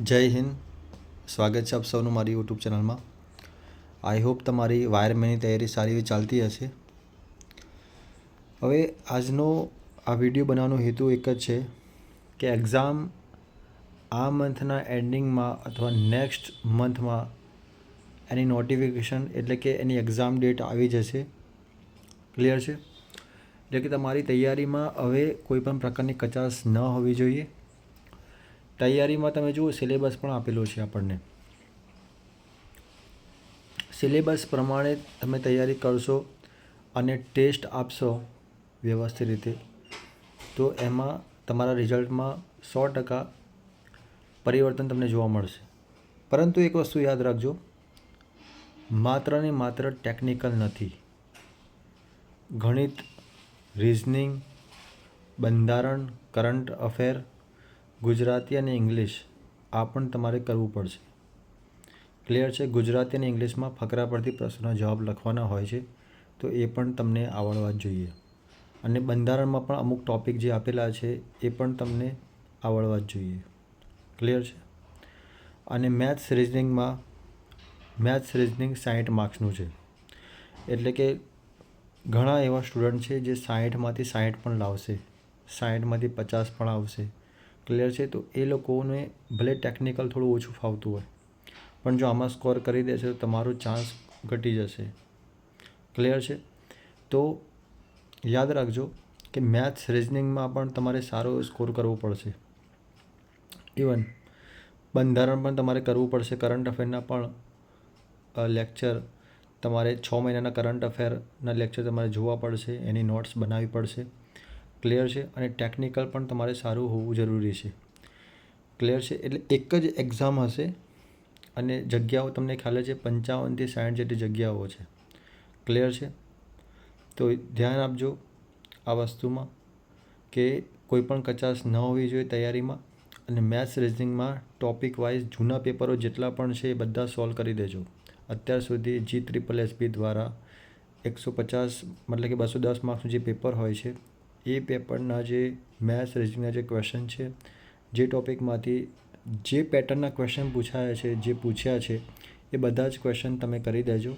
જય હિન્દ. સ્વાગત છે આપ સૌનું મારી યુટ્યુબ ચેનલમાં. આઈ હોપ તમારી વાયરમેનની તૈયારી સારી એવી ચાલતી હશે. હવે આજનો આ વીડિયો બનાવવાનો હેતુ એક જ છે કે એક્ઝામ આ મંથના એન્ડિંગમાં અથવા નેક્સ્ટ મંથમાં એની નોટિફિકેશન એટલે કે એની એક્ઝામ ડેટ આવી જશે. ક્લિયર છે? એટલે કે તમારી તૈયારીમાં હવે કોઈપણ પ્રકારની કચાશ ન હોવી જોઈએ. તૈયારીમાં તમે જુઓ સિલેબસ પણ આપેલો છે આપણને. સિલેબસ પ્રમાણે તમે તૈયારી કરશો અને ટેસ્ટ આપશો વ્યવસ્થિત રીતે, તો એમાં તમારા રિઝલ્ટમાં સો ટકા પરિવર્તન તમને જોવા મળશે. પરંતુ એક વસ્તુ યાદ રાખજો, માત્ર ને માત્ર ટેકનિકલ નથી. ગણિત રિઝનિંગ બંધારણ કરંટ અફેર ગુજરાતી અને ઇંગ્લિશ આ પણ તમારે કરવું પડશે. ક્લિયર છે? ગુજરાતી અને ઇંગ્લિશમાં ફકરા પરથી પ્રશ્નોના જવાબ લખવાના હોય છે, તો એ પણ તમને આવડવા જ જોઈએ. અને બંધારણમાં પણ અમુક ટૉપિક જે આપેલા છે, એ પણ તમને આવડવા જ જોઈએ. ક્લિયર છે? અને મેથ્સ રિઝનિંગમાં મેથ્સ રિઝનિંગ સાઠ માર્ક્સનું છે. એટલે કે ઘણા એવા સ્ટુડન્ટ છે જે સાઠમાંથી સાઠ પણ લાવશે સાઠમાંથી પચાસ પણ આવશે. ક્લિયર છે, તો એ લોકોને ભલે ટેકનિકલ થોડું ઓછું ફાવતું હોય, પણ જો આમાં સ્કોર કરી દેશે તો તમારો ચાન્સ ઘટી જશે. ક્લિયર છે? તો યાદ રાખજો કે મેથ્સ રિઝનિંગમાં પણ તમારે સારો સ્કોર કરવો પડશે. ઇવન બંધારણ પણ તમારે કરવું પડશે કરંટ અફેરના પણ લેક્ચર તમારે છ મહિનાના કરંટ અફેરના લેક્ચર તમારે જોવા પડશે, એની નોટ્સ બનાવવી પડશે. ક્લિયર છે અને ટેકનિકલ પણ તમારે સારું હોવું જરૂરી છે. ક્લિયર છે એટલે એક જ એક્ઝામ હશે અને જગ્યાઓ તમને ખ્યાલ છે પંચાવનથી સાઠ જેટલી જગ્યાઓ છે. ક્લિયર છે? તો ધ્યાન આપજો આ વસ્તુમાં કે કોઈ પણ કચાશ ન હોવી જોઈએ તૈયારીમાં અને મેથ્સ રીઝનિંગમાં ટોપિક વાઇઝ જૂના પેપરો જેટલા પણ છે એ બધા સોલ્વ કરી દેજો. અત્યાર સુધી જી ત્રિપલ એસબી દ્વારા એકસો પચાસ મતલબ કે બસો દસ માર્ક્સનું જે પેપર હોય છે એ પેપરના જે મેથ્સ રિઝનિંગના જે ક્વેશ્ચન છે, જે ટોપિકમાંથી જે પેટર્નના ક્વેશ્ચન પૂછાયા છે, જે પૂછ્યા છે, એ બધા જ ક્વેશ્ચન તમે કરી દેજો.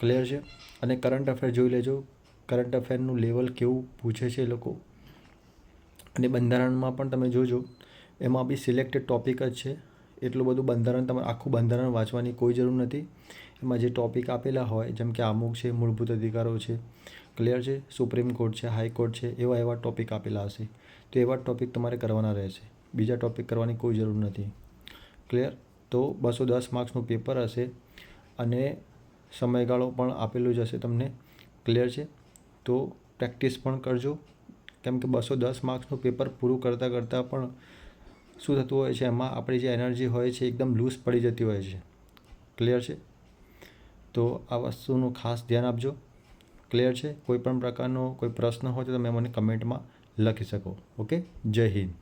ક્લિયર છે? અને કરંટ અફેર જોઈ લેજો. કરંટ અફેરનું લેવલ કેવું પૂછે છે એ લોકો. અને બંધારણમાં પણ તમે જોજો, એમાં બી સિલેક્ટેડ ટૉપિક જ છે. એટલું બધું બંધારણ તમારે આખું બંધારણ વાંચવાની કોઈ જરૂર નથી. એમાં જે ટોપિક આપેલા હોય, જેમ કે અમુક છે, મૂળભૂત અધિકારો છે ક્લિયર છે સુપ્રીમ કોર્ટ છે હાઈકોર્ટ છે, એવા એવા ટોપિક આપેલા હશે. તો એવા ટોપિક તમારે કરવાના રહેશે. બીજા ટોપિક કરવાની કોઈ જરૂર નથી. ક્લિયર તો બસો દસ માર્ક્સનું પેપર હશે અને સમયગાળો પણ આપેલું જ હશે તમને. ક્લિયર છે? તો પ્રેક્ટિસ પણ કરજો. કેમ કે બસો દસ માર્ક્સનું પેપર પૂરું કરતાં કરતાં પણ શું થતું હોય છે? એમાં આપણી જે એનર્જી હોય છે, એકદમ લૂઝ પડી જતી હોય છે. ક્લિયર છે? તો આ વસ્તુનું ખાસ ધ્યાન આપજો. ક્લિયર છે? કોઈ પણ પ્રકારનો કોઈ પ્રશ્ન હોય તો તમે મને કમેન્ટમાં લખી શકો. ઓકે જય હિન્દ.